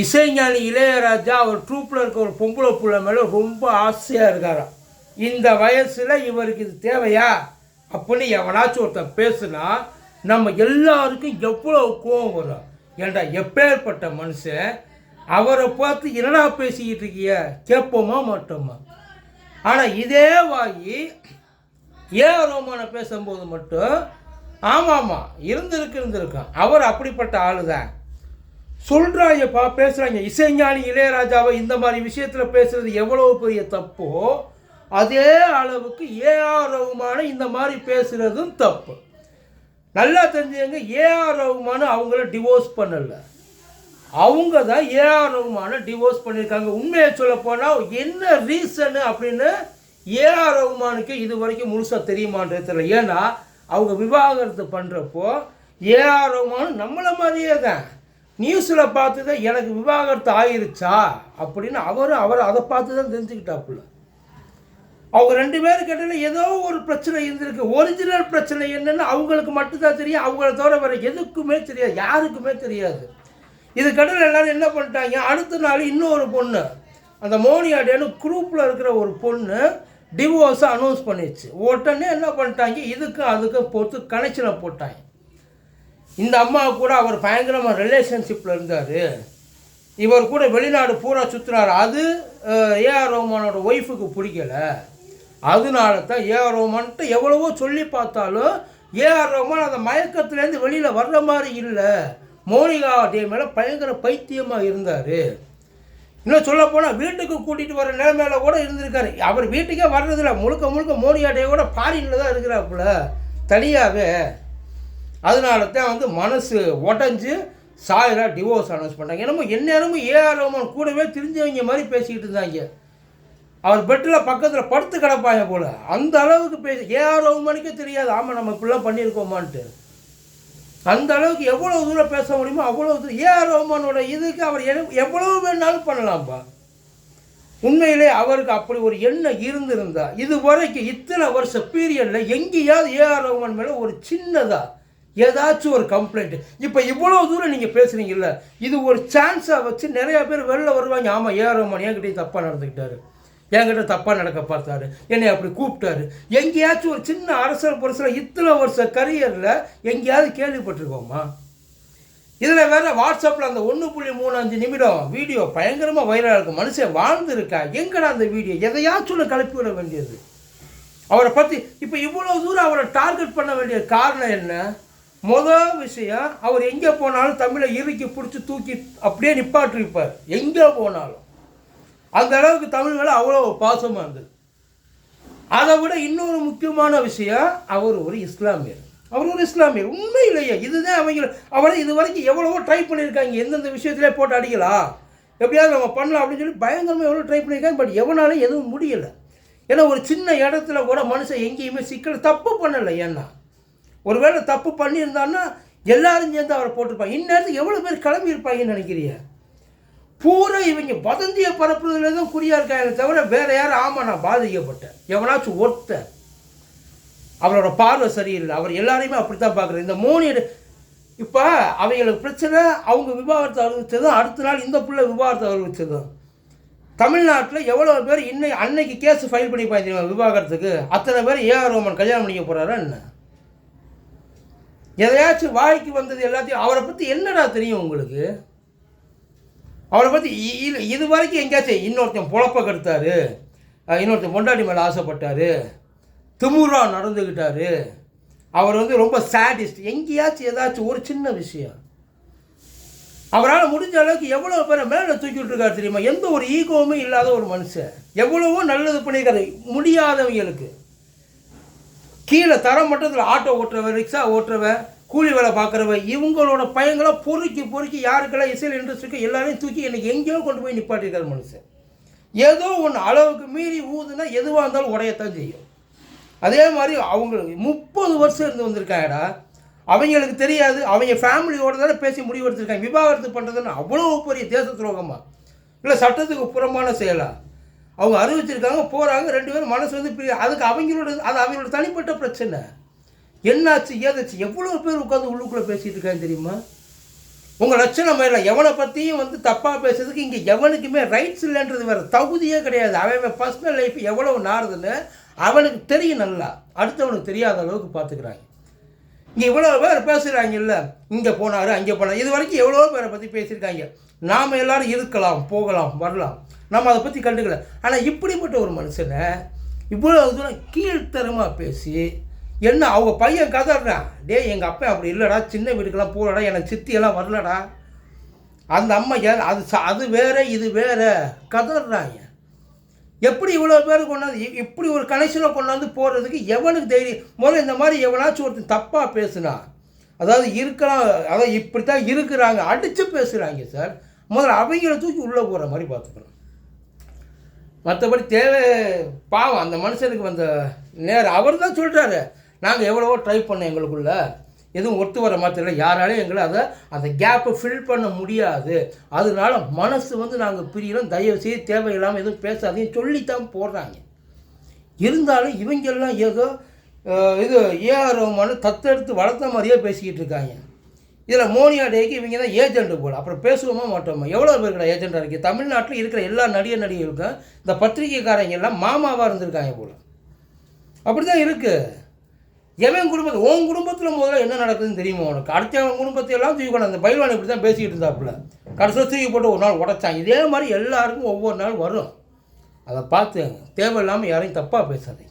இசைஞானி இளையராஜா அவர் ட்ரூப்பில் இருக்க ஒரு பொம்பளை புள்ள மேலே ரொம்ப ஆசையாக இருக்காராம் இந்த வயசில் இவருக்கு இது தேவையா? அப்படின்னு எவனாச்சும் ஒருத்தன் பேசுனா நம்ம எல்லாருக்கும் எவ்வளோ கோவம் வரும்? ஏன்டா எப்பேற்பட்ட மனுஷன்? அவரை பார்த்து என்னடா பேசிக்கிட்டு இருக்கிய? கேட்போமா மாட்டோமா? ஆனால் இதே வாயி ஏ ரோமான பேசும்போது மட்டும் ஆமாம் ஆமாம் இருந்திருக்கு இருந்திருக்கான். அவர் அப்படிப்பட்ட ஆளு தான் சொல்கிறாங்கப்பா பேசுகிறாங்க இசைஞானி இளையராஜாவை இந்த மாதிரி விஷயத்தில் பேசுகிறது எவ்வளோ பெரிய தப்போ அதே அளவுக்கு ஏஆர் ரகுமான இந்த மாதிரி பேசுகிறதும் தப்பு. நல்லா தெரிஞ்சுங்க ஏஆர் ரகுமான அவங்கள டிவோர்ஸ் பண்ணலை. அவங்க தான் ஏஆர் ரகுமான டிவோர்ஸ் பண்ணியிருக்காங்க. உண்மையை சொல்ல போனால் என்ன ரீசனு அப்படின்னு ஏஆர் ரகுமானுக்கு இது வரைக்கும் முழுசாக தெரியுமான்றது தெரியல. ஏன்னா அவங்க விவாகரத்து பண்ணுறப்போ ஏஆர் ரகுமான் நம்மளை மாதிரியே தான். நியூஸில் பார்த்து தான் எனக்கு விவாகரத்து ஆயிருச்சா? அப்படின்னு அவர் அவர் அதை பார்த்து தான் தெரிஞ்சுக்கிட்டாப்புல. அவங்க ரெண்டு பேரும் கேட்டால் ஏதோ ஒரு பிரச்சனை இருந்திருக்கு. ஒரிஜினல் பிரச்சனை என்னன்னு அவங்களுக்கு மட்டும்தான் தெரியும். அவங்கள தவிர வேறு எதுக்குமே தெரியாது. யாருக்குமே தெரியாது. இது எல்லோரும் என்ன பண்ணிட்டாங்க? அடுத்த நாள் இன்னொரு பொண்ணு அந்த மோனியாடேன்னு குரூப்பில் இருக்கிற ஒரு பொண்ணு டிவோர்ஸை அனௌன்ஸ் பண்ணிடுச்சு. உடனே என்ன பண்ணிட்டாங்க? இதுக்கும் அதுக்கும் போட்டு கனெக்ஷனை போட்டாங்க. இந்த அம்மா கூட அவர் பயங்கரமாக ரிலேஷன்ஷிப்பில் இருந்தார். இவர் கூட வெளிநாடு பூரா சுற்றுனார் அது ஏஆர் ரோமானோட ஒய்ஃபுக்கு பிடிக்கல. அதனால தான் ஏஆர் ரோமான்ட்டு எவ்வளவோ சொல்லி பார்த்தாலும் ஏஆர் ரோமான் அந்த மயக்கத்துலேருந்து வெளியில் வர்ற மாதிரி இல்லை. மோனிகா டே மேலே பயங்கர பைத்தியமாக இருந்தார். இன்னும் சொல்லப்போனால் வீட்டுக்கு கூட்டிகிட்டு வர நிலைமையில கூட இருந்திருக்காரு. அவர் வீட்டுக்கே வர்றதில்ல. முழுக்க முழுக்க மோனிகா டே கூட ஃபாரினில் தான் இருக்கிறாப்புல. தனியாகவே அதனால தான் வந்து மனசு உடஞ்சி சாயரா டிவோர்ஸ் அனௌன்ஸ் பண்ணாங்க என்னமோ எந்நேரமும் ஏஆர் ரஹ்மான் கூடவே தெரிஞ்சவங்க மாதிரி பேசிக்கிட்டு இருந்தாங்க. அவர் பெட்டில் பக்கத்தில் படுத்து கிடப்பாங்க போல். அந்த அளவுக்கு பேசி ஏஆர் ரஹ்மானுக்கே தெரியாது. ஆமாம் நம்ம இப்படிலாம் பண்ணியிருக்கோமான்ட்டு. அந்த அளவுக்கு எவ்வளோ தூரம் பேச முடியுமோ அவ்வளோ தூரம் ஏஆர் ரஹ்மானோட இதுக்கு அவர் எவ்வ- எவ்வளவு வேணாலும் பண்ணலாம்ப்பா உண்மையிலே அவருக்கு அப்படி ஒரு எண்ணம் இருந்திருந்தா இது வரைக்கும் இத்தனை வருஷ பீரியடில் எங்கேயாவது ஏஆர் ரஹ்மான் மேலே ஒரு சின்னதாக ஏதாச்சும் ஒரு கம்ப்ளைண்ட் இப்போ இவ்வளோ தூரம் நீங்கள் பேசுகிறீங்கல்ல இது ஒரு சான்ஸாக வச்சு நிறையா பேர் வெளில வருவாங்க. ஆமாம் ஏஆர் ரஹ்மான் என்கிட்ட தப்பாக நடந்துக்கிட்டாரு. என்கிட்ட தப்பாக நடக்க பார்த்தாரு. என்னை அப்படி கூப்பிட்டாரு. எங்கேயாச்சும் ஒரு சின்ன அரசல் பொருசில் இத்தனை வருஷ கரியரில் எங்கேயாவது கேள்விப்பட்டிருக்கோமா? இதில் வேற வாட்ஸ்அப்பில் அந்த ஒன்று புள்ளி மூணு அஞ்சு நிமிடம் வீடியோ பயங்கரமாக வைரலாக இருக்கும் மனுஷன் வாழ்ந்துருக்கா? எங்கடா அந்த வீடியோ எதையாச்சும் ஒன்று கிளப்பி விட வேண்டியது. அவரை பற்றி இப்போ இவ்வளோ தூரம் அவரை டார்கெட் பண்ண வேண்டிய காரணம் என்ன? மொதல் விஷயம் அவர் எங்கே போனாலும் தமிழை இறுக்கி பிடிச்சி தூக்கி அப்படியே நிப்பாட்டிருப்பார். எங்கே போனாலும். அந்த அளவுக்கு தமிழ் மேலே அவ்வளோ பாசமாக இருந்தது. அதை விட இன்னொரு முக்கியமான விஷயம் அவர் ஒரு இஸ்லாமியர். அவர் ஒரு இஸ்லாமியர். உண்மையிலேயே இதுதான் அவங்க அவரை இது வரைக்கும் எவ்வளவோ ட்ரை பண்ணியிருக்காங்க. எந்தெந்த விஷயத்திலே போட்டு அடிக்கலாம். எப்படியாவது நம்ம பண்ணலாம் அப்படின்னு சொல்லி பயங்கரமாக எவ்வளோ ட்ரை பண்ணியிருக்காங்க. பட் எவனாலும் எதுவும் முடியலை. ஏன்னா ஒரு சின்ன இடத்துல கூட மனுஷன் எங்கேயுமே சிக்கல் தப்பு பண்ணலை. ஏன்னா ஒருவேளை தப்பு பண்ணியிருந்தான்னா எல்லாரும் சேர்ந்து அவரை போட்டிருப்பாங்க. இந்நேரத்துக்கு எவ்வளோ பேர் கிளம்பி இருப்பாங்கன்னு நினைக்கிறீங்க பூரா இவங்க வதந்தியை பரப்புறதுல தான் குறியாக இருக்காங்க தவிர வேற யாரும் ஆமாம் நான் பாதிக்கப்பட்டேன். எவனாச்சும் ஒருத்தன் அவரோட பார்வை சரியில்லை. அவர் எல்லாரையுமே அப்படித்தான் பார்க்குறேன் இந்த மூணு இப்போ அவங்களுக்கு பிரச்சனை அவங்க விவாகரத்தை அறிவிச்சதும் அடுத்த நாள் இந்த பிள்ளை விவாகரத்தை அறிவிச்சதும். தமிழ்நாட்டில் எவ்வளோ பேர் இன்னைக்கு அன்னைக்கு கேஸ் ஃபைல் பண்ணி தெரியுமா? விவாகரத்துக்கு. அத்தனை பேர் ஏஆர் ரோமன் கல்யாணம் பண்ணிக்க போகிறாரா என்ன? எதையாச்சும் வாய்க்கு வந்தது எல்லாத்தையும் அவரை பற்றி என்னடா தெரியும் உங்களுக்கு? அவரை பற்றி இது இது வரைக்கும் எங்கேயாச்சும் இன்னொருத்தன் புழப்ப கெடுத்தாரு இன்னொருத்தன் பொண்டாட்டி மேலே ஆசைப்பட்டாரு திமுறா நடந்துக்கிட்டாரு அவர் வந்து ரொம்ப சேடிஸ்ட் எங்கேயாச்சும் ஏதாச்சும் ஒரு சின்ன விஷயம். அவரால் முடிஞ்ச அளவுக்கு எவ்வளோ பேரை மேலே தூக்கிட்டு இருக்காரு தெரியுமா? எந்த ஒரு ஈகோவுமே இல்லாத ஒரு மனுஷன். எவ்வளவோ நல்லது பண்ணியிருக்காரு. முடியாதவங்களுக்கு. கீழே தர மட்டத்தில் ஆட்டோ ஓட்டுறவன் ரிக்ஷா ஓட்டுறவன் கூலி வேலை பார்க்குறவன் இவங்களோட பையங்களை பொறுக்கி பொறுக்கி யாருக்கெல்லாம் இசையில் இன்ட்ரெஸ்ட் இருக்கோ எல்லாரையும் தூக்கி எனக்கு எங்கேயோ கொண்டு போய் நிப்பாட்டியிருக்காரு மனுஷன். ஏதோ ஒன்று அளவுக்கு மீறி ஊதுனா எதுவாக இருந்தாலும் உடையத்தான் செய்யும். அதே மாதிரி அவங்களுக்கு முப்பது வருஷம் இருந்து வந்திருக்காங்கடா. அவங்களுக்கு தெரியாது அவங்க ஃபேமிலியோட தானே பேசி முடிவு எடுத்திருக்காங்க விவாகரத்து பண்ணுறதுன்னு அவ்வளோ பெரிய தேச துரோகமாக இல்லை சட்டத்துக்கு புறமான செயலா? அவங்க அறிவிச்சிருக்காங்க போகிறாங்க ரெண்டு பேரும் மனசு வந்து அதுக்கு அவங்களோட அது அவங்களோட தனிப்பட்ட பிரச்சனை. என்னாச்சு ஏதாச்சு எவ்வளோ பேர் உட்காந்து உள்ளுக்குள்ளே பேசிகிட்டு இருக்காங்க தெரியுமா? உங்கள் லட்சணம் இல்லை எவனை பற்றியும் வந்து தப்பாக பேசுறதுக்கு இங்கே எவனுக்குமே ரைட்ஸ் இல்லைன்றது வேறு தகுதியே கிடையாது. அவன் பர்சனல் லைஃப் எவ்வளோ நாடுதுன்னு அவனுக்கு தெரியும் நல்லா. அடுத்தவனுக்கு தெரியாத அளவுக்கு பார்த்துக்கிறாங்க. இங்கே இவ்வளோ பேர் பேசுகிறாங்கல்ல இங்கே போனார் அங்கே போனார். இது வரைக்கும் எவ்வளோ பேரை பற்றி பேசியிருக்காங்க? நாம் எல்லோரும் இருக்கலாம் போகலாம் வரலாம். நம்ம அதை பற்றி கண்டுக்கல. ஆனால் இப்படிப்பட்ட ஒரு மனுஷனை இவ்வளோ தூரம் கீழ்த்தரமாக பேசி என்ன அவங்க பையன் கதறான் டே எங்கள் அப்பா அப்படி இல்லைடா சின்ன வீட்டுக்கெல்லாம் போகலடா எனக்கு சித்தியெல்லாம் வரலடா. அந்த அம்மா அது ச- அது வேறு இது வேறு. கதறாங்க எப்படி இவ்வளோ பேர் கொண்டாந்து இப்படி ஒரு கனெக்ஷனை கொண்டாந்து போடுறதுக்கு எவனுக்கு தைரியம்? முதல்ல இந்த மாதிரி எவனாச்சும் ஒருத்தன் தப்பாக பேசுனா அதாவது இருக்கலாம் அதாவது இப்படி தான் இருக்கிறாங்க அடித்து பேசுகிறாங்க சார். முதல்ல அவங்கள தூக்கி உள்ளே போகிற மாதிரி பார்த்துக்கணும். மற்றபடி தேவை பாவம். அந்த மனுஷனுக்கு வந்த நேரம். அவர் தான் சொல்கிறாரு நாங்கள் எவ்வளவோ ட்ரை பண்ணோம் எங்களுக்குள்ள. எதுவும் ஒத்து வர மாதிரி இல்லை யாராலையும் எங்களை அதை அந்த கேப்பை ஃபில் பண்ண முடியாது. அதனால மனசு வந்து நாங்கள் பிரியலாம் தயவு செய்து தேவையில்லாமல் எதுவும் பேசாதையும் சொல்லித்தான் போடுறாங்க. இருந்தாலும் இவங்கெல்லாம் ஏதோ இது ஏஆர் ரஹ்மான் தத்தெடுத்து வளர்த்த மாதிரியே பேசிக்கிட்டு இருக்காங்க. இதில் மோனியா டேக்கு இவங்க தான் ஏஜென்ட் போல. அப்புறம் பேசுவோமா மாட்டோமா? எவ்வளோ பேர் ஏஜெண்டாக இருக்குது தமிழ்நாட்டில் இருக்கிற எல்லா நடிகர் நடிகர்களுக்கும் இந்த பத்திரிகைக்காரங்க எல்லாம் மாமாவாக இருந்திருக்காங்க போல். அப்படி தான் இருக்குது எவன் குடும்பத்தில் உன் குடும்பத்தில் முதல்ல என்ன நடக்குதுன்னு தெரியுமா உனக்கு? அடுத்தவன் குடும்பத்தை குடும்பத்தையெல்லாம் தூக்கி கொண்டு அந்த பயில்வான் இப்படி தான் பேசிக்கிட்டு இருந்தாப்புல. கடைசியில் தூக்கி போட்டு ஒரு நாள் உடைச்சாங்க இதே மாதிரி எல்லாருக்கும் ஒவ்வொரு நாள் வரும். அதை பார்த்து தேவையில்லாமல் யாரையும் தப்பாக பேசாதீங்க.